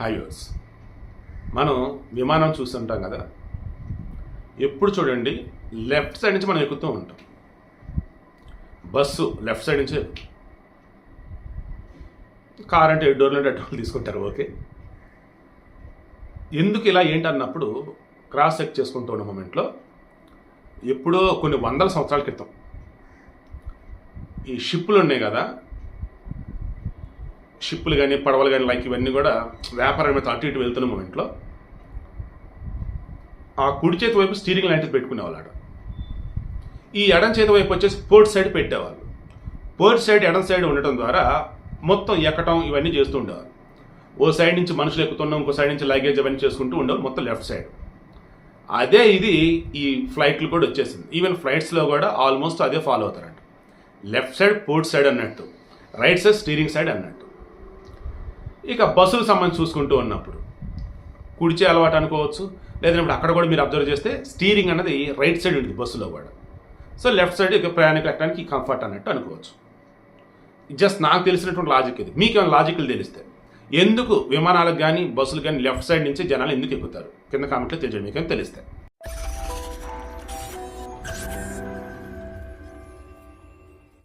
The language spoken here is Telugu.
హైవేస్ మనం విమానం చూస్తుంటాం కదా? ఎప్పుడు చూడండి లెఫ్ట్ సైడ్ నుంచి మనం ఎక్కుతూ ఉంటాం. బస్సు లెఫ్ట్ సైడ్ నుంచి కార్ అంటే డోర్లు అంటే డోర్లు తీసుకుంటారు ఓకే? ఎందుకు ఇలా ఏంటి అన్నప్పుడు క్రాస్ చెక్ చేసుకుంటూ ఉన్న మూమెంట్లో ఎప్పుడో కొన్ని వందల సంవత్సరాల క్రితం ఈ షిప్పులు ఉన్నాయి కదా షిప్పులు కానీ పడవలు కానీ లైక్ ఇవన్నీ కూడా వ్యాపారం మీద అటు ఇటు వెళ్తున్న మూమెంట్లో ఆ కుడి చేతి వైపు స్టీరింగ్ లాంటిది పెట్టుకునేవాళ్ళు ఈ ఎడం చేతి వైపు వచ్చేసి పోర్ట్ సైడ్ పెట్టేవాళ్ళు. పోర్ట్ సైడ్ ఎడం సైడ్ ఉండటం ద్వారా మొత్తం ఎక్కటం ఇవన్నీ చేస్తూ ఉండేవారు ఓ సైడ్ నుంచి మనుషులు ఎక్కుతున్నాం ఇంకో సైడ్ నుంచి లగేజ్ అవన్నీ చేసుకుంటూ ఉండేవారు మొత్తం లెఫ్ట్ సైడ్ అదే ఇది ఈ ఫ్లైట్లు కూడా వచ్చేసింది. ఈవెన్ ఫ్లైట్స్లో కూడా ఆల్మోస్ట్ అదే ఫాలో అవుతారంట. లెఫ్ట్ సైడ్ పోర్ట్ సైడ్ అన్నట్టు. రైట్ సైడ్ స్టీరింగ్ సైడ్ అన్నట్టు. ఇక బస్సులు సంబంధించి చూసుకుంటూ ఉన్నప్పుడు కుడిచే అలవాటు అనుకోవచ్చు లేదంటే అక్కడ కూడా మీరు అబ్జర్వ్ చేస్తే స్టీరింగ్ అన్నది రైట్ సైడ్ ఉంటుంది బస్సులో కూడా. సో లెఫ్ట్ సైడ్ ఇక ప్రయాణికులు ఎక్కడానికి కంఫర్ట్ అన్నట్టు అనుకోవచ్చు. జస్ట్ నాకు తెలిసినటువంటి లాజిక్ ఇది. మీకేమైనా లాజిక్లు తెలిస్తే ఎందుకు విమానాలకు కానీ బస్సులు కానీ లెఫ్ట్ సైడ్ నుంచి జనాలు ఎందుకు ఎక్కుతారు? కింద కామెంట్లో తెలియజేయడం. మీకేం తెలిస్తే.